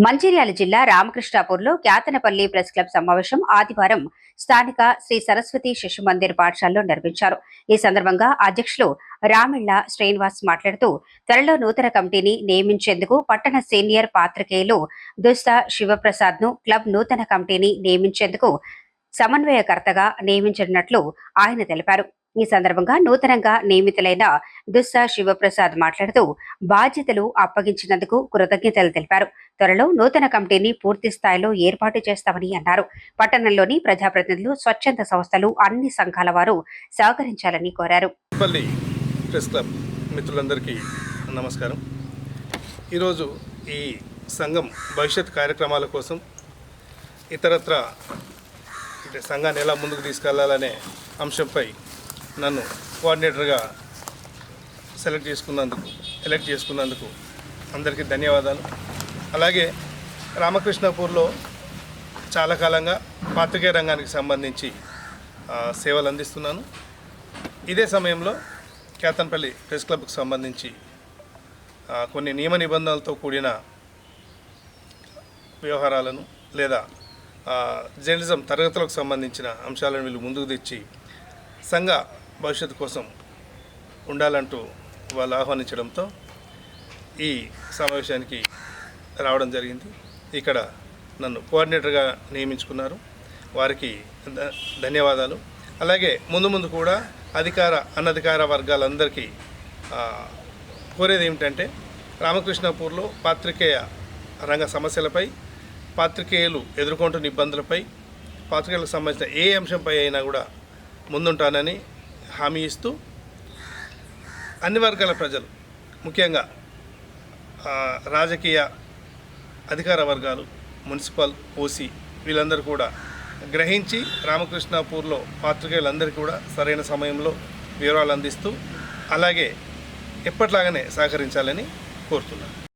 మంచిర్యాల జిల్లా రామకృష్ణాపూర్లో Kyathanpalli press club సమావేశం ఆదివారం స్థానిక శ్రీ సరస్వతి శిశు మందిర్ పాఠశాలలో నిర్వహించారు. ఈ సందర్భంగా అధ్యక్షులు రామిళ్ళ శ్రీనివాస్ మాట్లాడుతూ త్వరలో నూతన కమిటీని నియమించేందుకు పట్టణ సీనియర్ పాత్రికేయులు దుస్తా శివప్రసాద్ను క్లబ్ నూతన కమిటీని నియమించేందుకు సమన్వయకర్తగా నియమించనున్నట్లు ఆయన తెలిపారు. ఈ సందర్భంగా నూతనంగా నియమితులైన దుస్సా శివప్రసాద్ మాట్లాడుతూ బాధ్యతలు అప్పగించినందుకు కృతజ్ఞతలు తెలిపారు. త్వరలో నూతన కమిటీని పూర్తి స్థాయిలో ఏర్పాటు చేస్తామని అన్నారు. పట్టణంలోని ప్రజాప్రతినిధులు స్వచ్ఛంద సంస్థలు అన్ని సంఘాల వారు సహకరించాలని కోరారు. మిత్రులందరికీ నమస్కారం. ఈరోజు ఈ సంఘం భవిష్యత్ కార్యక్రమాల కోసం ఇతరత్ర అంటే సంఘాన్ని ఎలా ముందుకు తీసుకెళ్ళాలనే అంశంపై నన్ను కోఆర్డినేటర్గా సెలెక్ట్ చేసుకున్నందుకు ఎలక్ట్ చేసుకున్నందుకు అందరికీ ధన్యవాదాలు. అలాగే రామకృష్ణపూర్లో చాలా కాలంగా పాత్రికేయ రంగానికి సంబంధించి సేవలు అందిస్తున్నాను. ఇదే సమయంలో కేతన్పల్లి ప్రెస్ క్లబ్కు సంబంధించి కొన్ని నియమ నిబంధనలతో కూడిన వ్యవహారాలను లేదా జర్నలిజం తరగతులకు సంబంధించిన అంశాలను వీళ్ళు ముందుకు తెచ్చి సంఘ భవిష్యత్తు కోసం ఉండాలంటూ వాళ్ళు ఆహ్వానించడంతో ఈ సమావేశానికి రావడం జరిగింది. ఇక్కడ నన్ను కోఆర్డినేటర్గా నియమించుకున్నారు. వారికి ధన్యవాదాలు. అలాగే ముందు ముందు కూడా అధికార అనధికార వర్గాలందరికీ కోరేది ఏమిటంటే రామకృష్ణపూర్లో పాత్రికేయ రంగ సమస్యలపై పాత్రికేయులు ఎదుర్కొంటున్న ఇబ్బందులపై పాత్రికేయులకు సంబంధించిన ఏ అంశంపై అయినా కూడా ముందుంటానని హామీ ఇస్తూ అన్ని వర్గాల ప్రజలు ముఖ్యంగా రాజకీయ అధికార వర్గాలు మున్సిపల్ ఓసీ వీళ్ళందరూ కూడా గ్రహించి రామకృష్ణాపూర్లో పాత్రికేయులందరికీ కూడా సరైన సమయంలో వివరాలు అందిస్తూ అలాగే ఎప్పట్లాగానే సహకరించాలని కోరుతున్నాను.